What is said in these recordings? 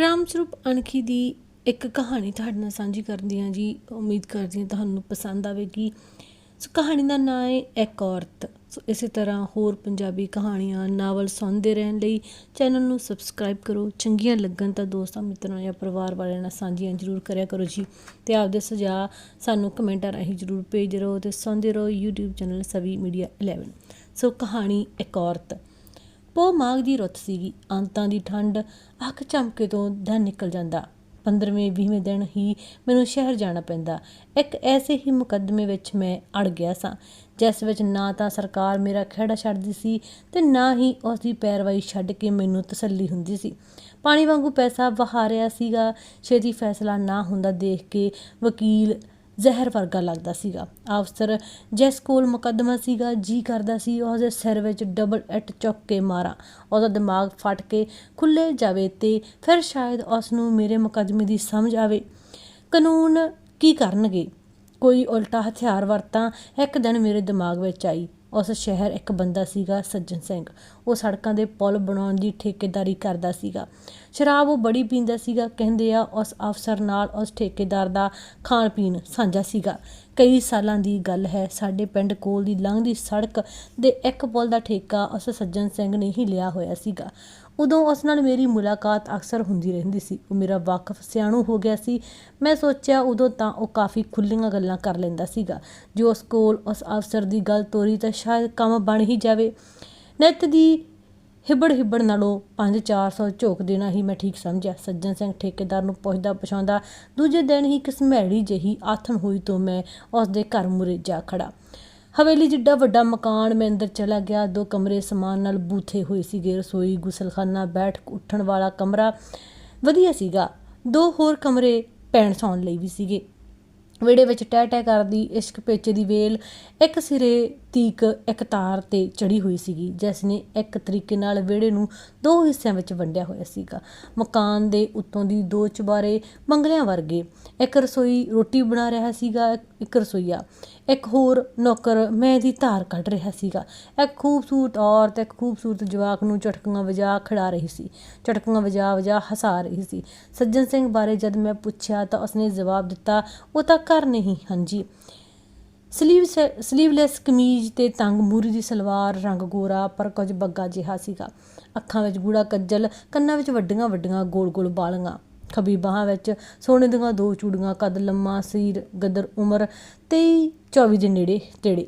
ਰਾਮ ਸਰੂਪ ਅਣਖੀ ਦੀ ਇੱਕ ਕਹਾਣੀ ਤੁਹਾਡੇ ਨਾਲ ਸਾਂਝੀ ਕਰਦੀ ਹਾਂ ਜੀ। ਉਮੀਦ ਕਰਦੀ ਹਾਂ ਤੁਹਾਨੂੰ ਪਸੰਦ ਆਵੇਗੀ ਸੋ ਕਹਾਣੀ ਦਾ ਨਾਂ ਹੈ ਇੱਕ ਔਰਤ। ਸੋ ਇਸੇ ਤਰ੍ਹਾਂ ਹੋਰ ਪੰਜਾਬੀ ਕਹਾਣੀਆਂ, ਨਾਵਲ ਸੁਣਦੇ ਰਹਿਣ ਲਈ ਚੈਨਲ ਨੂੰ ਸਬਸਕ੍ਰਾਈਬ ਕਰੋ। ਚੰਗੀਆਂ ਲੱਗਣ ਤਾਂ ਦੋਸਤਾਂ, ਮਿੱਤਰਾਂ ਜਾਂ ਪਰਿਵਾਰ ਵਾਲਿਆਂ ਨਾਲ ਸਾਂਝੀਆਂ ਜ਼ਰੂਰ ਕਰਿਆ ਕਰੋ ਜੀ। ਤੇ ਆਪਦੇ ਸੁਝਾਅ ਸਾਨੂੰ ਕਮੈਂਟਾਂ ਰਾਹੀਂ ਜ਼ਰੂਰ ਭੇਜਦੇ ਰਹੋ ਤੇ ਸੁਣਦੇ ਰਹੋ YouTube ਚੈਨਲ ਸਵੀ ਮੀਡੀਆ 11 ਸੋ ਕਹਾਣੀ ਇੱਕ ਔਰਤ। ਪੋ ਮਾਘ ਦੀ ਰੁੱਤ ਸੀਗੀ। ਅੰਤਾਂ ਦੀ ਠੰਡ ਅੱਖ ਝਮਕੇ ਤੋਂ ਦਿਨ ਨਿਕਲ ਜਾਂਦਾ। 15ਵੇਂ 20ਵੇਂ ਦਿਨ ਹੀ ਮੈਨੂੰ ਸ਼ਹਿਰ ਜਾਣਾ ਪੈਂਦਾ। ਇੱਕ ਐਸੇ ਹੀ ਮੁਕੱਦਮੇ ਵਿੱਚ ਮੈਂ ਅੜ ਗਿਆ ਸਾਂ, ਜਿਸ ਵਿੱਚ ਨਾ ਤਾਂ ਸਰਕਾਰ ਮੇਰਾ ਖਹਿੜਾ ਛੱਡਦੀ ਸੀ ਤੇ ਨਾ ਹੀ ਉਸ ਦੀ ਪੈਰਵਾਈ ਛੱਡ ਕੇ ਮੈਨੂੰ ਤਸੱਲੀ ਹੁੰਦੀ ਸੀ। ਪਾਣੀ ਵਾਂਗੂ ਪੈਸਾ ਵਹਾ ਰਿਹਾ ਸੀਗਾ। ਛੇਤੀ ਫੈਸਲਾ ਨਾ ਹੁੰਦਾ ਦੇਖ ਕੇ ਵਕੀਲ ਜ਼ਹਿਰ ਵਰਗਾ ਲੱਗਦਾ ਸੀਗਾ। ਅਫਸਰ ਜਿਸ ਕੋਲ ਮੁਕੱਦਮਾ ਸੀਗਾ, ਜੀ ਕਰਦਾ ਸੀ, ਉਹਦੇ ਸਿਰ ਵਿੱਚ ਡਬਲ ਐਟ ਚੁੱਕ ਕੇ ਮਾਰਾਂ। ਉਹਦਾ ਦਿਮਾਗ ਫਟ ਕੇ ਖੁੱਲੇ ਜਾਵੇ ਤੇ ਫਿਰ ਸ਼ਾਇਦ ਉਸ ਨੂੰ ਮੇਰੇ ਮੁਕੱਦਮੇ ਦੀ ਸਮਝ ਆਵੇ। ਕਾਨੂੰਨ ਕੀ ਕਰਨਗੇ? ਕੋਈ ਉਲਟਾ ਹਥਿਆਰ ਵਰਤਾਂ, ਇੱਕ ਦਿਨ ਮੇਰੇ ਦਿਮਾਗ ਵਿੱਚ ਆਈ। ਉਸ ਸ਼ਹਿਰ ਇੱਕ ਬੰਦਾ ਸੀਗਾ ਸੱਜਣ ਸਿੰਘ। ਉਹ ਸੜਕਾਂ ਦੇ ਪੁਲ ਬਣਾਉਣ ਦੀ ਠੇਕੇਦਾਰੀ ਕਰਦਾ ਸੀਗਾ। ਸ਼ਰਾਬ ਉਹ ਬੜੀ ਪੀਂਦਾ ਸੀਗਾ, ਕਹਿੰਦੇ ਆ ਉਸ ਅਫਸਰ ਨਾਲ ਉਸ ਠੇਕੇਦਾਰ ਦਾ ਖਾਣ ਪੀਣ ਸਾਂਝਾ ਸੀਗਾ। ਕਈ ਸਾਲਾਂ ਦੀ ਗੱਲ ਹੈ। ਸਾਡੇ ਪਿੰਡ ਕੋਲ ਦੀ ਲੰਘਦੀ ਸੜਕ ਦੇ ਇੱਕ ਪੁਲ ਦਾ ਠੇਕਾ ਉਸ ਸੱਜਣ ਸਿੰਘ ਨੇ ਹੀ ਲਿਆ ਹੋਇਆ ਸੀਗਾ। ਉਦੋਂ ਉਸ ਨਾਲ ਮੇਰੀ ਮੁਲਾਕਾਤ ਅਕਸਰ ਹੁੰਦੀ ਰਹਿੰਦੀ ਸੀ। ਉਹ ਮੇਰਾ ਵਾਕਫ ਸਿਆਣੂ ਹੋ ਗਿਆ ਸੀ। ਮੈਂ ਸੋਚਿਆ ਉਦੋਂ ਤਾਂ ਉਹ ਕਾਫੀ ਖੁੱਲੀਆਂ ਗੱਲਾਂ ਕਰ ਲੈਂਦਾ ਸੀਗਾ। ਜੋ ਉਸ ਕੋਲ ਉਸ ਅਫਸਰ ਦੀ ਗੱਲ ਤੋਰੀ ਤਾਂ ਸ਼ਾਇਦ ਕੰਮ ਬਣ ਹੀ ਜਾਵੇ। ਨਿੱਤ ਦੀ ਹਿਬੜ ਹਿਬੜ ਨਾਲੋਂ 5-400 ਝੋਕ ਦੇਣਾ ਹੀ ਮੈਂ ਠੀਕ ਸਮਝਿਆ। ਸੱਜਣ ਸਿੰਘ ਠੇਕੇਦਾਰ ਨੂੰ ਪੁੱਛਦਾ ਪਛਾਉਂਦਾ, ਦੂਜੇ ਦਿਨ ਹੀ ਕਿਸਮੈੜੀ ਜਿਹੀ ਆਥਣ ਹੋਈ ਤੋਂ ਮੈਂ ਉਸ ਦੇ ਘਰ ਮੁਰੇ ਜਾ ਖੜਾ ਹਵੇਲੀ ਜਿੱਡਾ ਵੱਡਾ ਮਕਾਨ ਮੈਂ ਅੰਦਰ ਚਲਾ ਗਿਆ। ਦੋ ਕਮਰੇ ਸਮਾਨ ਨਾਲ ਬੂਥੇ ਹੋਏ ਸੀਗੇ। ਰਸੋਈ, ਗੁਸਲਖਾਨਾ ਬੈਠ ਉੱਠਣ ਵਾਲਾ ਕਮਰਾ ਵਧੀਆ ਸੀਗਾ। ਦੋ ਹੋਰ ਕਮਰੇ ਪੈਣ ਸੌਣ ਲਈ ਵੀ ਸੀਗੇ। ਵਿਹੜੇ ਵਿੱਚ ਟਹਿ ਟਹਿ ਕਰਦੀ, ਇਸ਼ਕ ਪੇਚੇ ਦੀ ਵੇਲ, ਇੱਕ ਸਿਰੇ ਤੀਕ ਇੱਕ ਤਾਰ ਤੇ ਚੜੀ ਹੋਈ ਸੀਗੀ, ਜਿਸ ਨੇ ਇੱਕ ਤਰੀਕੇ ਨਾਲ ਵਿਹੜੇ ਨੂੰ ਦੋ ਹਿੱਸਿਆਂ ਵਿੱਚ ਵੰਡਿਆ ਹੋਇਆ ਸੀਗਾ। ਮਕਾਨ ਦੇ ਉੱਤੋਂ ਦੀ ਦੋ ਚੁਬਾਰੇ ਬੰਗਲਿਆਂ ਵਰਗੇ, ਇੱਕ ਰਸੋਈ ਰੋਟੀ ਬਣਾ ਰਿਹਾ ਸੀਗਾ, ਇੱਕ ਰਸੋਈਆ, ਇੱਕ ਹੋਰ ਨੌਕਰ ਮੈਂ ਦੀ ਧਾਰ ਕੱਢ ਰਿਹਾ ਸੀਗਾ। ਇੱਕ ਖੂਬਸੂਰਤ ਔਰਤ, ਇੱਕ ਖੂਬਸੂਰਤ ਜਵਾਕ ਨੂੰ ਚਟਕੀਆਂ ਵਜਾ ਖੜਾ ਰਹੀ ਸੀ ਚਟਕੀਆਂ ਵਜਾ ਵਜਾ ਹਸਾ ਰਹੀ ਸੀ। ਸੱਜਣ ਸਿੰਘ ਬਾਰੇ ਜਦ ਮੈਂ ਪੁੱਛਿਆ ਤਾਂ ਉਸਨੇ ਜਵਾਬ ਦਿੱਤਾ, ਉਹ ਤਾਂ ਘਰ ਨਹੀਂ, ਹਾਂਜੀ। ਸਲੀਵ ਸਲੀਵਲੈਸ ਕਮੀਜ਼ ਤੇ ਤੰਗ ਮੂਰੀ ਦੀ ਸਲਵਾਰ ਰੰਗ ਗੋਰਾ, ਪਰ ਕੁਝ ਬੱਗਾ ਜਿਹਾ ਸੀਗਾ। ਅੱਖਾਂ ਵਿੱਚ ਗੂੜਾ ਕੱਜਲ, ਕੰਨਾਂ ਵਿੱਚ ਵੱਡੀਆਂ ਵੱਡੀਆਂ ਗੋਲ ਗੋਲ ਬਾਲੀਆਂ ਖੱਬੀ ਬਾਹਾਂ ਵਿੱਚ ਸੋਨੇ ਦੀਆਂ ਦੋ ਚੂੜੀਆਂ, ਕੱਦ ਲੰਮਾ ਸਰੀਰ ਗਦਰ ਉਮਰ 23 24 ਦੇ ਨੇੜੇ ਤੇੜੇ।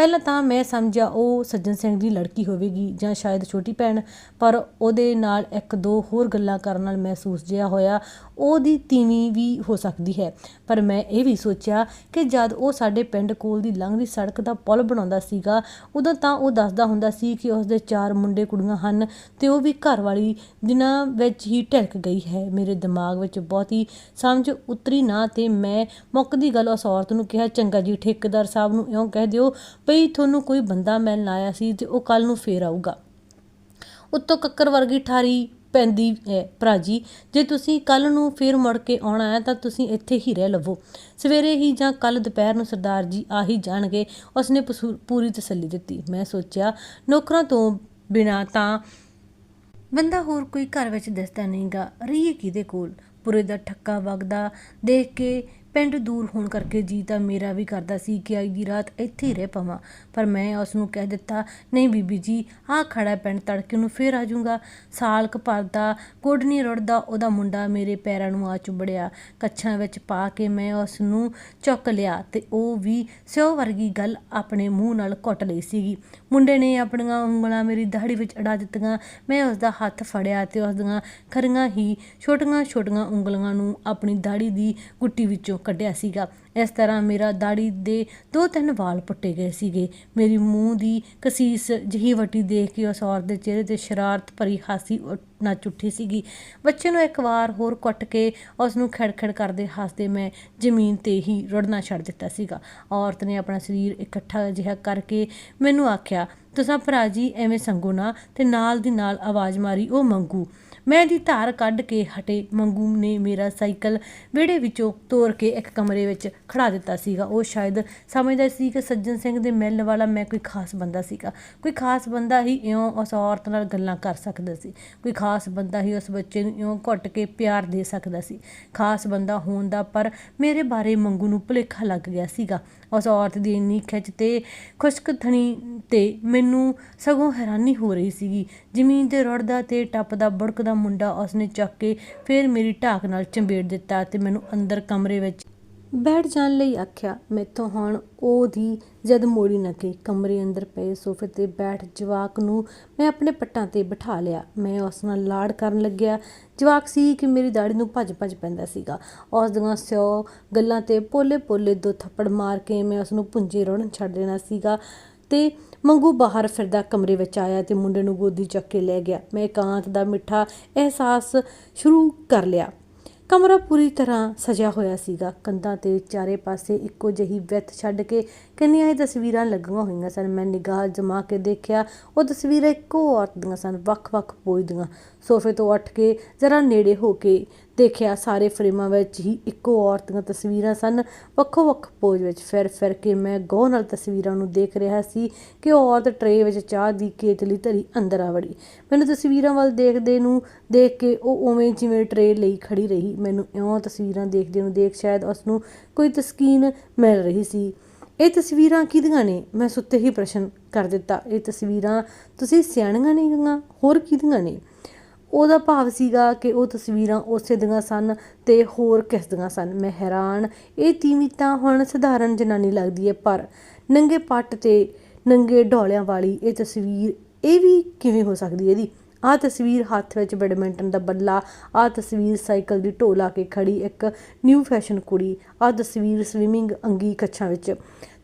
ਪਹਿਲਾਂ ਤਾਂ ਮੈਂ ਸਮਝਿਆ ਉਹ ਸੱਜਣ ਸਿੰਘ ਦੀ ਲੜਕੀ ਹੋਵੇਗੀ ਜਾਂ ਸ਼ਾਇਦ ਛੋਟੀ ਭੈਣ, ਪਰ ਉਹਦੇ ਨਾਲ ਇੱਕ ਦੋ ਹੋਰ ਗੱਲਾਂ ਕਰਨ ਨਾਲ ਮਹਿਸੂਸ ਜਿਹਾ ਹੋਇਆ। ਉਹਦੀ ਤੀਵੀਂ ਵੀ ਹੋ ਸਕਦੀ ਹੈ। ਪਰ ਮੈਂ ਇਹ ਵੀ ਸੋਚਿਆ ਕਿ ਜਦ ਉਹ ਸਾਡੇ ਪਿੰਡ ਕੋਲ ਦੀ ਲੰਘਦੀ ਸੜਕ ਦਾ ਪੁਲ ਬਣਾਉਂਦਾ ਸੀਗਾ, ਉਦੋਂ ਤਾਂ ਉਹ ਦੱਸਦਾ ਹੁੰਦਾ ਸੀ ਕਿ ਉਸ ਦੇ ਚਾਰ ਮੁੰਡੇ ਕੁੜੀਆਂ ਹਨ ਤੇ ਉਹ ਵੀ ਘਰ ਵਾਲੀ ਦਿਨਾਂ ਵਿੱਚ ਹੀ ਢਲਕ ਗਈ ਹੈ। ਮੇਰੇ ਦਿਮਾਗ ਵਿੱਚ ਬਹੁਤੀ ਸਮਝ ਉਤਰੀ ਨਾ ਤੇ ਮੈਂ ਮੁੱਕਦੀ ਗੱਲ ਉਸ ਔਰਤ ਨੂੰ ਕਿਹਾ, ਚੰਗਾ ਜੀ, ਠੇਕੇਦਾਰ ਸਾਹਿਬ ਨੂੰ ਇਉਂ ਕਹਿ ਦਿਓ ਭਈ ਤੁਹਾਨੂੰ ਕੋਈ ਬੰਦਾ ਮਿਲਣ ਆਇਆ ਸੀ ਤੇ ਉਹ ਕੱਲ ਨੂੰ ਫੇਰ ਆਊਗਾ। ਉੱਤੋਂ ਕੱਕਰ ਵਰਗੀ ਠਾਰੀ ਪੈਂਦੀ ਹੈ ਭਰਾ ਜੀ ਜੇ ਤੁਸੀਂ ਕੱਲ ਨੂੰ ਫੇਰ ਮੁੜ ਕੇ ਆਉਣਾ ਹੈ ਤਾਂ ਤੁਸੀਂ ਇੱਥੇ ਹੀ ਰਹਿ ਲਵੋ। ਸਵੇਰੇ ਹੀ ਜਾਂ ਕੱਲ ਦੁਪਹਿਰ ਨੂੰ ਸਰਦਾਰ ਜੀ ਆ ਹੀ ਜਾਣਗੇ। ਉਸਨੇ ਪਸੂ- ਪੂਰੀ ਤਸੱਲੀ ਦਿੱਤੀ। ਮੈਂ ਸੋਚਿਆ, ਨੌਕਰਾਂ ਤੋਂ ਬਿਨਾ ਤਾਂ ਬੰਦਾ ਹੋਰ ਕੋਈ ਘਰ ਵਿੱਚ ਦਿਸਦਾ ਨਹੀਂਗਾ। ਰਹੀਏ ਕਿਹਦੇ ਕੋਲ? ਪੁਰੇ ਦਾ ਠੱਕਾ ਵਗਦਾ ਦੇਖ ਕੇ ਪਿੰਡ ਦੂਰ ਹੋਣ ਕਰਕੇ ਜੀ ਤਾਂ ਮੇਰਾ ਵੀ ਕਰਦਾ ਸੀ ਕਿ ਅੱਜ ਦੀ ਰਾਤ ਇੱਥੇ ਹੀ ਰਹਿ ਪਵਾਂ। ਪਰ ਮੈਂ ਉਸ ਨੂੰ ਕਹਿ ਦਿੱਤਾ, ਨਹੀਂ ਬੀਬੀ ਜੀ, ਆਹ ਖੜਾ ਪਿੰਡ ਤੜਕੇ ਨੂੰ ਫੇਰ ਆ ਜਾਊਗਾ। ਸਾਲ ਕੁ ਭਰ ਦਾ ਨਹੀਂ ਰੁੜਦਾ, ਉਹਦਾ ਮੁੰਡਾ ਮੇਰੇ ਪੈਰਾਂ ਨੂੰ ਆ ਚੁੰਬੜਿਆ। ਕੱਛਾਂ ਵਿੱਚ ਪਾ ਕੇ ਮੈਂ ਉਸ ਨੂੰ ਚੁੱਕ ਲਿਆ ਤੇ ਉਹ ਵੀ ਸਿਓ ਵਰਗੀ ਗੱਲ ਆਪਣੇ ਮੂੰਹ ਨਾਲ ਘੁੱਟ ਲਈ ਸੀਗੀ। ਮੁੰਡੇ ਨੇ ਆਪਣੀਆਂ ਉਂਗਲਾਂ ਮੇਰੀ ਦਾੜੀ ਵਿੱਚ ਅੜਾ ਦਿੱਤੀਆਂ। ਮੈਂ ਉਸ ਦਾ ਹੱਥ ਫੜਿਆ ਤੇ ਉਸ ਦੀਆਂ ਖਰੀਆਂ ਹੀ ਛੋਟੀਆਂ ਛੋਟੀਆਂ ਉਂਗਲਾਂ ਨੂੰ ਆਪਣੀ ਦਾੜੀ ਦੀ ਗੁੱਟੀ ਵਿੱਚੋਂ ਕੱਢਿਆ ਸੀਗਾ। ਇਸ ਤਰ੍ਹਾਂ ਮੇਰਾ ਦਾੜੀ ਦੇ ਦੋ ਤਿੰਨ ਵਾਲ ਪੁੱਟੇ ਗਏ ਸੀਗੇ। ਮੇਰੀ ਮੂੰਹ ਦੀ ਕਸੀਸ ਜਿਹੀ ਵਟੀ ਦੇਖ ਕੇ ਉਸ ਔਰਤ ਦੇ ਚਿਹਰੇ ਤੇ ਸ਼ਰਾਰਤ ਭਰੀ ਹਾਸੀ ਨਾ ਚੁੱਠੀ ਸੀਗੀ। ਬੱਚੇ ਨੂੰ ਇੱਕ ਵਾਰ ਹੋਰ ਕੁੱਟ ਕੇ ਉਸ ਨੂੰ ਖੜਖੜ ਕਰਦੇ ਹੱਸਦੇ ਮੈਂ ਜ਼ਮੀਨ ਤੇ ਹੀ ਰੁੜਨਾ ਛੱਡ ਦਿੱਤਾ ਸੀਗਾ। ਔਰਤ ਨੇ ਆਪਣਾ ਸਰੀਰ ਇਕੱਠਾ ਜਿਹਾ ਕਰਕੇ ਮੈਨੂੰ ਆਖਿਆ, ਤੁਸੀਂ ਭਰਾ ਜੀ ਐਵੇਂ ਸੰਗੋ ਨਾ ਤੇ ਨਾਲ ਦੀ ਨਾਲ ਆਵਾਜ਼ ਮਾਰੀ ਉਹ ਮੰਗੂ। ਮੈਂ ਦੀ ਧਾਰ ਕੱਢ ਕੇ ਹਟੇ। ਮੰਗੂ ਨੇ ਮੇਰਾ ਸਾਈਕਲ ਵਿਹੜੇ ਵਿੱਚੋਂ ਤੋੜ ਕੇ ਇੱਕ ਕਮਰੇ ਵਿੱਚ ਖੜਾ ਦਿੱਤਾ ਸੀਗਾ। ਉਹ ਸ਼ਾਇਦ ਸਮਝਦਾ ਸੀ ਕਿ ਸੱਜਣ ਸਿੰਘ ਦੇ ਮਿਲਣ ਵਾਲਾ ਮੈਂ ਕੋਈ ਖਾਸ ਬੰਦਾ ਸੀਗਾ। ਕੋਈ ਖਾਸ ਬੰਦਾ ਹੀ ਇਉਂ ਉਸ ਔਰਤ ਨਾਲ ਗੱਲਾਂ ਕਰ ਸਕਦਾ ਸੀ। ਕੋਈ ਖਾਸ ਬੰਦਾ ਹੀ ਉਸ ਬੱਚੇ ਨੂੰ ਇਉਂ ਘੁੱਟ ਕੇ ਪਿਆਰ ਦੇ ਸਕਦਾ ਸੀ। ਖਾਸ ਬੰਦਾ ਹੋਣ ਦਾ ਪਰ ਮੇਰੇ ਬਾਰੇ ਮੰਗੂ ਨੂੰ ਭੁਲੇਖਾ ਲੱਗ ਗਿਆ ਸੀਗਾ। ਉਸ ਔਰਤ ਦੀ ਇੰਨੀ ਖਿੱਚ ਤੇ ਖੁਸ਼ਕਥਣੀ ਤੇ ਮੈਨੂੰ ਸਗੋਂ ਹੈਰਾਨੀ ਹੋ ਰਹੀ ਸੀਗੀ। ਜ਼ਮੀਨ ਤੇ ਰੁੜਦਾ ਤੇ ਟੱਪਦਾ ਬੜਕਦਾ ਮੁੰਡਾ ਉਸਨੇ ਚੱਕ ਕੇ ਫਿਰ ਮੇਰੀ ਢਾਕ ਨਾਲ ਚੰਬੇੜ ਦਿੱਤਾ ਤੇ ਮੈਨੂੰ ਅੰਦਰ ਕਮਰੇ ਵਿੱਚ ਬੈਠ ਜਾਣ ਲਈ ਆਖਿਆ, ਮੈਥੋਂ ਹੁਣ ਉਹਦੀ ਜਦ ਮੋੜੀ ਨਾ ਗਈ, ਕਮਰੇ ਅੰਦਰ ਪਏ ਸੋਫੇ ਤੇ ਬੈਠ ਜਵਾਕ ਨੂੰ ਮੈਂ ਆਪਣੇ ਪੱਟਾਂ ਤੇ ਬਿਠਾ ਲਿਆ। ਮੈਂ ਉਸ ਨਾਲ ਲਾੜ ਕਰਨ ਲੱਗਿਆ। ਜਵਾਕ ਸੀ ਕਿ ਮੇਰੀ ਦਾੜੀ ਨੂੰ ਭੱਜ ਭੱਜ ਪੈਂਦਾ ਸੀਗਾ। ਉਸ ਦੀਆਂ ਸਿਓ ਗੱਲਾਂ ਤੇ ਪੋਲੇ ਪੋਲੇ ਦੋ ਥੱਪੜ ਮਾਰ ਕੇ ਮੈਂ ਉਸ ਨੂੰ ਪੁੰਜੇ ਰੋਣ ਛੱਡ ਦੇਣਾ ਸੀਗਾ ਤੇ ਮੰਗੂ ਬਾਹਰ ਫਿਰਦਾ ਕਮਰੇ ਵਿੱਚ ਆਇਆ ਤੇ ਮੁੰਡੇ ਨੂੰ ਗੋਦੀ ਚੱਕ ਕੇ ਲੈ ਗਿਆ। ਮੈਂ ਇਕਾਂਤ ਦਾ ਮਿੱਠਾ ਅਹਿਸਾਸ ਸ਼ੁਰੂ ਕਰ ਲਿਆ। ਕਮਰਾ ਪੂਰੀ ਤਰ੍ਹਾਂ ਸਜਿਆ ਹੋਇਆ ਸੀਗਾ। ਕੰਧਾਂ ਤੇ ਚਾਰੇ ਪਾਸੇ ਇੱਕੋ ਜਿਹੀ ਵਿੱਥ ਛੱਡ ਕੇ ਕਿੰਨੀਆਂ ਹੀ ਤਸਵੀਰਾਂ ਲੱਗੀਆਂ ਹੋਈਆਂ ਸਨ। ਮੈਂ ਨਿਗਾਹ ਜਮਾ ਕੇ ਦੇਖਿਆ, ਉਹ ਤਸਵੀਰਾਂ ਇੱਕੋ ਔਰਤ ਦੀਆਂ ਸਨ, ਵੱਖ-ਵੱਖ ਪੋਜ ਦੀਆਂ। ਸੋਫੇ ਤੋਂ ਉੱਠ ਕੇ ਜ਼ਰਾ ਨੇੜੇ ਹੋ ਕੇ ਦੇਖਿਆ ਸਾਰੇ ਫਰੇਮਾਂ ਵਿੱਚ ਹੀ ਇੱਕੋ ਔਰਤ ਦੀਆਂ ਤਸਵੀਰਾਂ ਸਨ ਵੱਖੋ-ਵੱਖ ਪੋਜ ਵਿੱਚ ਫਿਰ ਫਿਰ ਕੇ ਮੈਂ ਗੌਰ ਨਾਲ ਤਸਵੀਰਾਂ ਨੂੰ ਦੇਖ ਰਿਹਾ ਸੀ ਕਿ ਉਹ ਔਰਤ ਟਰੇ ਵਿੱਚ ਚਾਹ ਦੀ ਕੇਤਲੀ ਧਰੀ ਅੰਦਰ ਆ ਵੜੀ। ਮੈਨੂੰ ਤਸਵੀਰਾਂ ਵੱਲ ਦੇਖਦੇ ਨੂੰ ਦੇਖ ਕੇ ਉਹ ਉਵੇਂ ਜਿਵੇਂ ਟਰੇ ਲਈ ਖੜੀ ਰਹੀ। ਮੈਨੂੰ ਇਉਂ ਤਸਵੀਰਾਂ ਦੇਖਦੇ ਨੂੰ ਦੇਖ ਸ਼ਾਇਦ ਉਸ ਨੂੰ ਕੋਈ ਤਸਕੀਨ ਮਿਲ ਰਹੀ ਸੀ। ਇਹ ਤਸਵੀਰਾਂ ਕਿਹਦੀਆਂ ਨੇ? ਮੈਂ ਸੁੱਤੇ ਹੀ ਪ੍ਰਸ਼ਨ ਕਰ ਦਿੱਤਾ। ਇਹ ਤਸਵੀਰਾਂ ਤੁਸੀਂ ਸਿਆਣੀਆਂ ਨਹੀਂ ਗਈਆਂ ਹੋਰ ਕਿਹਦੀਆਂ ਨੇ? ਉਹਦਾ ਭਾਵ ਸੀਗਾ ਕਿ ਉਹ ਤਸਵੀਰਾਂ ਉਸੇ ਦੀਆਂ ਸਨ ਤੇ ਹੋਰ ਕਿਸ ਦੀਆਂ ਸਨ। ਮੈਂ ਹੈਰਾਨ। ਇਹ ਤੀਵੀਂ ਤਾਂ ਹੁਣ ਸਧਾਰਨ ਜਨਾਨੀ ਲੱਗਦੀ ਹੈ ਪਰ ਨੰਗੇ ਪੱਟ ਤੇ ਨੰਗੇ ਢੋਲਿਆਂ ਵਾਲੀ ਇਹ ਤਸਵੀਰ, ਇਹ ਵੀ ਕਿਵੇਂ ਹੋ ਸਕਦੀ ਹੈ ਇਹਦੀ? ਆਹ ਤਸਵੀਰ ਹੱਥ ਵਿੱਚ ਬੈਡਮਿੰਟਨ ਦਾ ਬੱਲਾ, ਆਹ ਤਸਵੀਰ ਸਾਈਕਲ ਦੀ ਢੋ ਲਾ ਕੇ ਖੜੀ ਇੱਕ ਨਿਊ ਫੈਸ਼ਨ ਕੁੜੀ, ਆਹ ਤਸਵੀਰ ਸਵਿਮਿੰਗ ਅੰਗੀ ਕੱਛਾਂ ਵਿੱਚ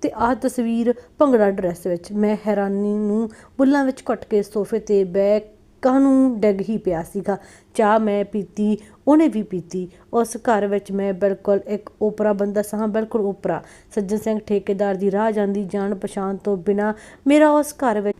ਤੇ ਆਹ ਤਸਵੀਰ ਭੰਗੜਾ ਡਰੈਸ ਵਿੱਚ। ਮੈਂ ਹੈਰਾਨੀ ਨੂੰ ਬੁੱਲਾਂ ਵਿੱਚ ਘੁੱਟ ਕੇ ਸੋਫੇ ਤੇ ਬੈਕ ਕਾਹਨੂੰ ਡਿੱਗ ਹੀ ਪਿਆ ਸੀਗਾ। ਚਾਹ ਮੈਂ ਪੀਤੀ, ਉਹਨੇ ਵੀ ਪੀਤੀ। ਉਸ ਘਰ ਵਿੱਚ ਮੈਂ ਬਿਲਕੁਲ ਇੱਕ ਓਪਰਾ ਬੰਦਾ ਸਾਂ, ਬਿਲਕੁਲ ਓਪਰਾ। ਸੱਜਣ ਸਿੰਘ ਠੇਕੇਦਾਰ ਦੀ ਰਾਹ ਜਾਂਦੀ ਜਾਣ ਪਛਾਣ ਤੋਂ ਬਿਨਾ ਮੇਰਾ ਉਸ ਘਰ ਵਿੱਚ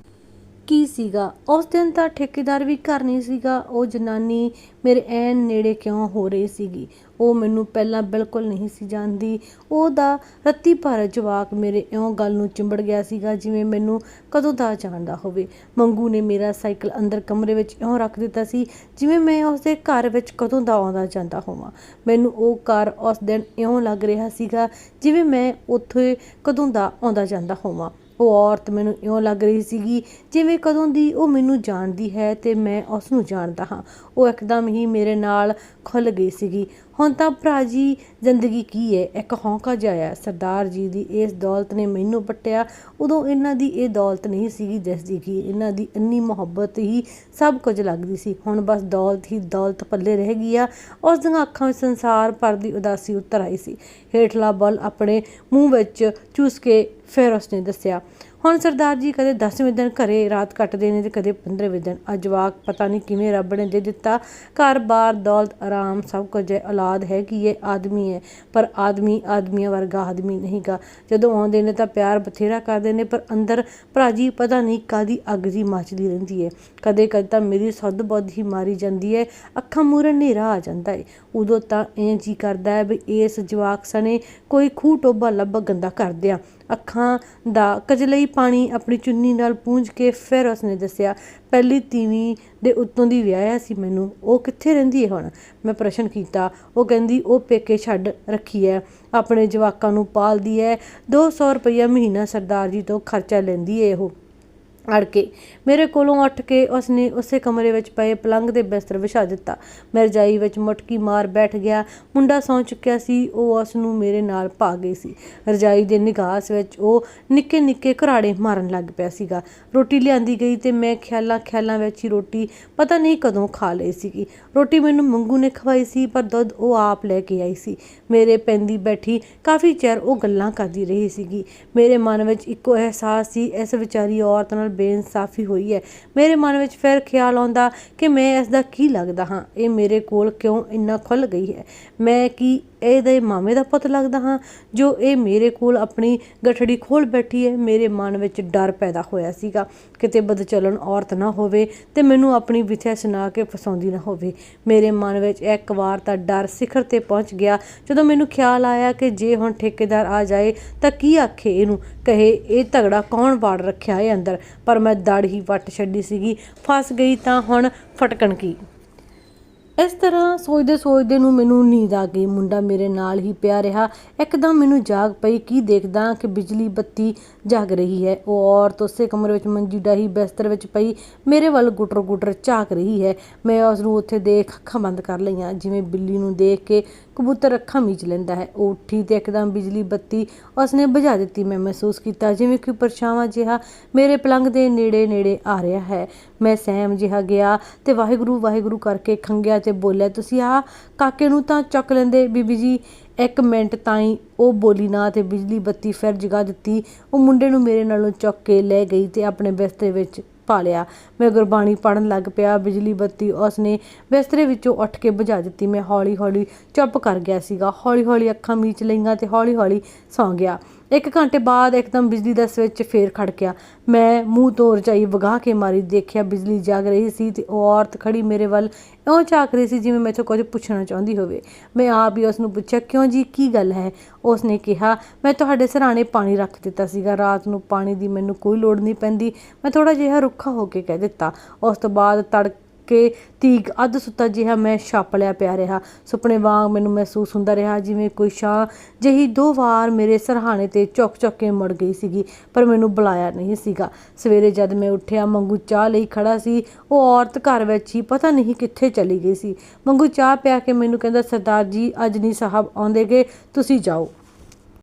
ਕੀ ਸੀਗਾ? ਉਸ ਦਿਨ ਤਾਂ ਠੇਕੇਦਾਰ ਵੀ ਘਰ ਨਹੀਂ ਸੀਗਾ। ਉਹ ਜਨਾਨੀ ਮੇਰੇ ਐਨ ਨੇੜੇ ਕਿਉਂ ਹੋ ਰਹੀ ਸੀਗੀ? ਉਹ ਮੈਨੂੰ ਪਹਿਲਾਂ ਬਿਲਕੁਲ ਨਹੀਂ ਸੀ ਜਾਣਦੀ। ਉਹਦਾ ਰੱਤੀ ਭਰ ਜਵਾਕ ਮੇਰੇ ਇਉਂ ਗੱਲ ਨੂੰ ਚਿੰਬੜ ਗਿਆ ਸੀਗਾ, ਜਿਵੇਂ ਮੈਨੂੰ ਕਦੋਂ ਦਾ ਜਾਣਦਾ ਹੋਵੇ। ਮੰਗੂ ਨੇ ਮੇਰਾ ਸਾਈਕਲ ਅੰਦਰ ਕਮਰੇ ਵਿੱਚ ਇਉਂ ਰੱਖ ਦਿੱਤਾ ਸੀ, ਜਿਵੇਂ ਮੈਂ ਉਸਦੇ ਘਰ ਵਿੱਚ ਕਦੋਂ ਦਾ ਆਉਂਦਾ ਜਾਂਦਾ ਹੋਵਾਂ। ਮੈਨੂੰ ਉਹ ਘਰ ਉਸ ਦਿਨ ਇਉਂ ਲੱਗ ਰਿਹਾ ਸੀਗਾ, ਜਿਵੇਂ ਮੈਂ ਉੱਥੇ ਕਦੋਂ ਦਾ ਆਉਂਦਾ ਜਾਂਦਾ ਹੋਵਾਂ। ਉਹ ਔਰਤ ਮੈਨੂੰ ਇਉਂ ਲੱਗ ਰਹੀ ਸੀਗੀ ਜਿਵੇਂ ਕਦੋਂ ਦੀ ਉਹ ਮੈਨੂੰ ਜਾਣਦੀ ਹੈ ਤੇ ਮੈਂ ਉਸ ਨੂੰ ਜਾਣਦਾ ਹਾਂ। ਉਹ ਇੱਕਦਮ ਹੀ ਮੇਰੇ ਨਾਲ ਖੁੱਲ ਗਈ ਸੀਗੀ। ਹੁਣ ਤਾਂ ਭਰਾ ਜੀ, ਜ਼ਿੰਦਗੀ ਕੀ ਹੈ ਇੱਕ ਹੌਂਕਾ ਜਿਹਾ ਸਰਦਾਰ ਜੀ ਦੀ ਇਸ ਦੌਲਤ ਨੇ ਮੈਨੂੰ ਪੱਟਿਆ। ਉਦੋਂ ਇਹਨਾਂ ਦੀ ਇਹ ਦੌਲਤ ਨਹੀਂ ਸੀਗੀ ਦਿਸਦੀ ਕਿ ਇਹਨਾਂ ਦੀ ਇੰਨੀ ਮੁਹੱਬਤ ਹੀ ਸਭ ਕੁਝ ਲੱਗਦੀ ਸੀ। ਹੁਣ ਬਸ ਦੌਲਤ ਹੀ ਦੌਲਤ ਪੱਲੇ ਰਹਿ ਗਈ ਆ। ਉਸ ਦੀਆਂ ਅੱਖਾਂ ਵਿੱਚ ਸੰਸਾਰ ਭਰ ਦੀ ਉਦਾਸੀ ਉਤਰ ਆਈ ਸੀ। ਹੇਠਲਾ ਬਲ ਆਪਣੇ ਮੂੰਹ ਵਿੱਚ ਚੂਸ ਕੇ ਫਿਰ ਉਸਨੇ ਦੱਸਿਆ ਹੁਣ ਸਰਦਾਰ ਜੀ ਕਦੇ 10ਵੇਂ ਦਿਨ ਘਰੇ ਰਾਤ ਕੱਟਦੇ ਨੇ ਤੇ ਕਦੇ 15ਵੇਂ ਦਿਨ। ਆ ਜਵਾਕ ਪਤਾ ਨਹੀਂ ਕਿਵੇਂ ਰੱਬ ਨੇ ਦੇ ਦਿੱਤਾ। ਘਰ-ਬਾਰ ਦੌਲਤ, ਆਰਾਮ ਸਭ ਕੁਝ ਹੈ, ਔਲਾਦ ਹੈ ਕਿ ਇਹ ਆਦਮੀ ਹੈ। ਪਰ ਆਦਮੀ ਆਦਮੀਆਂ ਵਰਗਾ ਆਦਮੀ ਨਹੀਂਗਾ। ਜਦੋਂ ਆਉਂਦੇ ਨੇ ਤਾਂ ਪਿਆਰ ਬਥੇਰਾ ਕਰਦੇ ਨੇ, ਪਰ ਅੰਦਰ ਭਰਾ ਜੀ ਪਤਾ ਨਹੀਂ ਕਾਦੀ ਅੱਗ ਜੀ ਮੱਚਦੀ ਰਹਿੰਦੀ ਹੈ। ਕਦੇ ਕਦੇ ਤਾਂ ਮੇਰੀ ਸੁੱਧ ਬੁੱਧ ਹੀ ਮਾਰੀ ਜਾਂਦੀ ਹੈ, ਅੱਖਾਂ ਮੂਰੇ ਹਨੇਰਾ ਆ ਜਾਂਦਾ ਹੈ। ਉਦੋਂ ਤਾਂ ਐਂ ਜੀ ਕਰਦਾ ਹੈ ਵੀ ਇਸ ਜਵਾਕ ਸਣੇ ਕੋਈ ਖੂਹ ਟੋਬਾ ਲੱਭ ਗੰਦਾ ਕਰ ਦਿਆਂ। ਅੱਖਾਂ ਦਾ ਕਜਲਈ ਪਾਣੀ ਆਪਣੀ ਚੁੰਨੀ ਨਾਲ ਪੂੰਝ ਕੇ ਫਿਰ ਉਸਨੇ ਦੱਸਿਆ, ਪਹਿਲੀ ਤੀਵੀਂ ਦੇ ਉੱਤੋਂ ਦੀ ਵਿਆਹਿਆ ਸੀ ਮੈਨੂੰ। ਉਹ ਕਿੱਥੇ ਰਹਿੰਦੀ ਹੈ ਹੁਣ? ਮੈਂ ਪ੍ਰਸ਼ਨ ਕੀਤਾ। ਉਹ ਕਹਿੰਦੀ, ਉਹ ਪੇਕੇ ਛੱਡ ਰੱਖੀ ਹੈ। ਆਪਣੇ ਜਵਾਕਾਂ ਨੂੰ ਪਾਲਦੀ ਹੈ। 200 ਰੁਪਈਆ ਮਹੀਨਾ ਸਰਦਾਰ ਜੀ ਤੋਂ ਖਰਚਾ ਲੈਂਦੀ ਹੈ ਉਹ। ਅੜ ਕੇ। ਮੇਰੇ ਕੋਲੋਂ ਉੱਠ ਕੇ ਉਸਨੇ ਉਸੇ ਕਮਰੇ ਵਿੱਚ ਪਏ ਪਲੰਗ ਦੇ ਬਿਸਤਰ ਵਿਛਾ ਦਿੱਤਾ। ਮੈਂ ਰਜਾਈ ਵਿੱਚ ਮਟਕੀ ਮਾਰ ਬੈਠ ਗਿਆ। ਮੁੰਡਾ ਸੌਂ ਚੁੱਕਿਆ ਸੀ। ਉਹ ਉਸ ਨੂੰ ਮੇਰੇ ਨਾਲ ਪਾ ਗਈ ਸੀ। ਰਜਾਈ ਦੇ ਨਿਗਾਸ ਵਿੱਚ ਉਹ ਨਿੱਕੇ ਨਿੱਕੇ ਘਰਾੜੇ ਮਾਰਨ ਲੱਗ ਪਿਆ ਸੀਗਾ। ਰੋਟੀ ਲਿਆਂਦੀ ਗਈ ਤੇ ਮੈਂ ਖਿਆਲਾਂ ਖਿਆਲਾਂ ਵਿੱਚ ਹੀ ਰੋਟੀ ਪਤਾ ਨਹੀਂ ਕਦੋਂ ਖਾ ਲਈ ਸੀਗੀ। ਰੋਟੀ ਮੈਨੂੰ ਮੰਗੂ ਨੇ ਖਵਾਈ ਸੀ, ਪਰ ਦੁੱਧ ਉਹ ਆਪ ਲੈ ਕੇ ਆਈ ਸੀ। ਮੇਰੇ ਪੈਂਦੀ ਬੈਠੀ ਕਾਫੀ ਚਿਰ ਉਹ ਗੱਲਾਂ ਕਰਦੀ ਰਹੀ ਸੀਗੀ। ਮੇਰੇ ਮਨ ਵਿੱਚ ਇੱਕੋ ਅਹਿਸਾਸ ਸੀ, ਇਸ ਵਿਚਾਰੀ ਔਰਤ ਨਾਲ ਬੇਇਨਸਾਫੀ ਹੋਈ ਹੈ। ਮੇਰੇ ਮਨ ਵਿੱਚ ਫਿਰ ਖਿਆਲ ਆਉਂਦਾ ਕਿ ਮੈਂ ਇਸ ਦਾ ਕੀ ਲੱਗਦਾ ਹਾਂ? ਇਹ ਮੇਰੇ ਕੋਲ ਕਿਉਂ ਇੰਨਾ ਖੁੱਲ ਗਈ ਹੈ? ਮੈਂ ਕੀ ਇਹਦੇ ਮਾਮੇ ਦਾ ਪੁੱਤ ਲੱਗਦਾ ਹਾਂ, ਜੋ ਇਹ ਮੇਰੇ ਕੋਲ ਆਪਣੀ ਗਠੜੀ ਖੋਲ ਬੈਠੀ ਹੈ। ਮੇਰੇ ਮਨ ਵਿੱਚ ਡਰ ਪੈਦਾ ਹੋਇਆ ਸੀਗਾ। ਕਿਤੇ ਬਦਚਲਣ ਔਰਤ ਨਾ ਹੋਵੇ ਤੇ ਮੈਨੂੰ ਆਪਣੀ ਵਿਥਿਆ ਸੁਣਾ ਕੇ ਫਸਾਉਂਦੀ ਨਾ ਹੋਵੇ। ਮੇਰੇ ਮਨ ਵਿੱਚ ਇੱਕ ਵਾਰ ਤਾਂ ਡਰ ਸਿਖਰ ਤੇ ਪਹੁੰਚ ਗਿਆ। ਜਦੋਂ ਮੈਨੂੰ ਖਿਆਲ ਆਇਆ ਕਿ ਜੇ ਹੁਣ ਠੇਕੇਦਾਰ ਆ ਜਾਏ, ਤਾਂ ਕੀ ਆਖੇ ਇਹਨੂੰ? ਕਹੇ, ਇਹ ਤਗੜਾ ਕੌਣ ਵਾੜ ਰੱਖਿਆ ਹੈ ਅੰਦਰ? ਪਰ ਮੈਂ ਦੜ ਹੀ ਵੱਟ ਛੱਡੀ ਸੀਗੀ। ਫਸ ਗਈ ਤਾਂ ਹੁਣ ਫਟਕਣ ਕੀ? ਇਸ ਤਰ੍ਹਾਂ ਸੋਚਦੇ ਸੋਚਦੇ ਨੂੰ ਮੈਨੂੰ ਨੀਂਦ ਆ ਗਈ। ਮੁੰਡਾ ਮੇਰੇ ਨਾਲ ਹੀ ਪਿਆ ਰਿਹਾ। ਇੱਕਦਮ ਮੈਨੂੰ ਜਾਗ ਪਈ। ਕੀ ਦੇਖਦਾ ਕਿ ਬਿਜਲੀ ਬੱਤੀ ਜਗ ਰਹੀ ਹੈ। ਉਹ ਔਰਤ ਉਸੇ ਕਮਰੇ ਵਿੱਚ ਮੰਜੀ ਡਾਹੀ ਬਿਸਤਰ ਵਿੱਚ ਪਈ, ਮੇਰੇ ਵੱਲ ਗੁਟਰ ਗੁਟਰ ਝਾਕ ਰਹੀ ਹੈ। ਮੈਂ ਉਸ ਨੂੰ ਉੱਥੇ ਦੇਖ ਅੱਖਾਂ ਬੰਦ ਕਰ ਲਈਆਂ, ਜਿਵੇਂ ਬਿੱਲੀ ਨੂੰ ਦੇਖ ਕੇ ਕਬੂਤਰ ਅੱਖਾਂ ਮੀਚ ਲੈਂਦਾ ਹੈ। ਉਹ ਉੱਠੀ ਤੇ ਇੱਕਦਮ ਬਿਜਲੀ ਬੱਤੀ ਉਸਨੇ ਬੁਝਾ ਦਿੱਤੀ। ਮੈਂ ਮਹਿਸੂਸ ਕੀਤਾ ਜਿਵੇਂ ਕੋਈ ਪਰਛਾਵਾਂ ਜਿਹਾ ਮੇਰੇ ਪਲੰਗ ਦੇ ਨੇੜੇ ਨੇੜੇ ਆ ਰਿਹਾ ਹੈ। ਮੈਂ ਸਹਿਮ ਜਿਹਾ ਗਿਆ ਤੇ ਵਾਹਿਗੁਰੂ ਵਾਹਿਗੁਰੂ ਕਰਕੇ ਖੰਗਿਆ ਤੇ ਬੋਲਿਆ, ਤੁਸੀਂ ਆ ਕਾਕੇ ਨੂੰ ਤਾਂ ਚੱਕ ਲੈਂਦੇ, ਬੀਬੀ ਜੀ ਇੱਕ ਮਿੰਟ ਤਾਈਂ ਉਹ ਬੋਲੀ ਨਾ ਤੇ ਬਿਜਲੀ ਬੱਤੀ ਫਿਰ ਜਗਾ ਦਿੱਤੀ। ਉਹ ਮੁੰਡੇ ਨੂੰ ਮੇਰੇ ਨਾਲੋਂ ਚੁੱਕ ਕੇ ਲੈ ਗਈ ਤੇ ਆਪਣੇ ਬਿਸਤਰੇ ਵਿੱਚ ਪਾ ਲਿਆ। ਮੈਂ ਗੁਰਬਾਣੀ ਪੜਨ ਲੱਗ ਪਿਆ। ਬਿਜਲੀ ਬੱਤੀ ਉਸਨੇ ਬਿਸਤਰੇ ਵਿੱਚੋਂ ਉੱਠ ਕੇ ਬੁਝਾ ਦਿੱਤੀ। ਮੈਂ ਹੌਲੀ ਹੌਲੀ ਚੁੱਪ ਕਰ ਗਿਆ ਸੀਗਾ। ਹੌਲੀ ਹੌਲੀ ਅੱਖਾਂ ਮੀਚ ਲਈਆਂ ਤੇ ਹੌਲੀ ਹੌਲੀ ਸੌਂ ਗਿਆ। ਇੱਕ ਘੰਟੇ ਬਾਅਦ ਇੱਕਦਮ ਬਿਜਲੀ ਦਾ ਸਵਿੱਚ ਫੇਰ ਖੜਕਿਆ ਮੈਂ ਮੂੰਹ ਤੋਂ ਰਜਾਈ ਵਗਾ ਕੇ ਮਾਰੀ, ਦੇਖਿਆ ਬਿਜਲੀ ਜਗ ਰਹੀ ਸੀ ਤੇ ਉਹ ਔਰਤ ਖੜੀ ਮੇਰੇ ਵੱਲ ਇਉਂ ਝਾਕ ਰਹੀ ਸੀ ਜਿਵੇਂ ਮੈਥੋਂ ਕੁਝ ਪੁੱਛਣਾ ਚਾਹੁੰਦੀ ਹੋਵੇ। ਮੈਂ ਆਪ ਹੀ ਉਸ ਨੂੰ ਪੁੱਛਿਆ, ਕਿਉਂ ਜੀ, ਕੀ ਗੱਲ ਹੈ? ਉਸ ਨੇ ਕਿਹਾ, ਮੈਂ ਤੁਹਾਡੇ ਸਰਾਣੇ ਪਾਣੀ ਰੱਖ ਦਿੱਤਾ ਸੀਗਾ। ਰਾਤ ਨੂੰ ਪਾਣੀ ਦੀ ਮੈਨੂੰ ਕੋਈ ਲੋੜ ਨਹੀਂ ਪੈਂਦੀ। ਮੈਂ ਥੋੜਾ ਜਿਹਾ ਰੁੱਖਾ ਹੋ ਕੇ ਕਹਿ ਦਿੱਤਾ। ਉਸ ਤੋਂ ਬਾਅਦ ਤੜਕੇ ਕੇ ਤੀਕ ਅੱਧ ਸੁੱਤਾ ਜਿਹਾ ਮੈਂ ਛਾਪ ਲਿਆ ਪਿਆ ਰਿਹਾ। ਸੁਪਨੇ ਵਾਂਗ ਮੈਨੂੰ ਮਹਿਸੂਸ ਹੁੰਦਾ ਰਿਹਾ ਜਿਵੇਂ ਕੋਈ ਛਾਂ ਜਿਹੀ ਦੋ ਵਾਰ ਮੇਰੇ ਸਰਹਾਣੇ ਤੇ ਚੁੱਕ ਚੁੱਕ ਕੇ ਮੁੜ ਗਈ ਸੀਗੀ, ਪਰ ਮੈਨੂੰ ਬੁਲਾਇਆ ਨਹੀਂ ਸੀਗਾ। ਸਵੇਰੇ ਜਦ ਮੈਂ ਉੱਠਿਆ, ਮੰਗੂ ਚਾਹ ਲਈ ਖੜਾ ਸੀ, ਉਹ ਔਰਤ ਘਰ ਵਿੱਚ ਹੀ ਪਤਾ ਨਹੀਂ ਕਿੱਥੇ ਚਲੀ ਗਈ ਸੀ। ਮੰਗੂ ਚਾਹ ਪਿਆ ਕੇ ਮੈਨੂੰ ਕਹਿੰਦਾ, ਸਰਦਾਰ ਜੀ ਅੱਜ ਨਹੀਂ ਸਾਹਿਬ ਆਉਂਦੇਗੇ ਤੁਸੀਂ ਜਾਓ।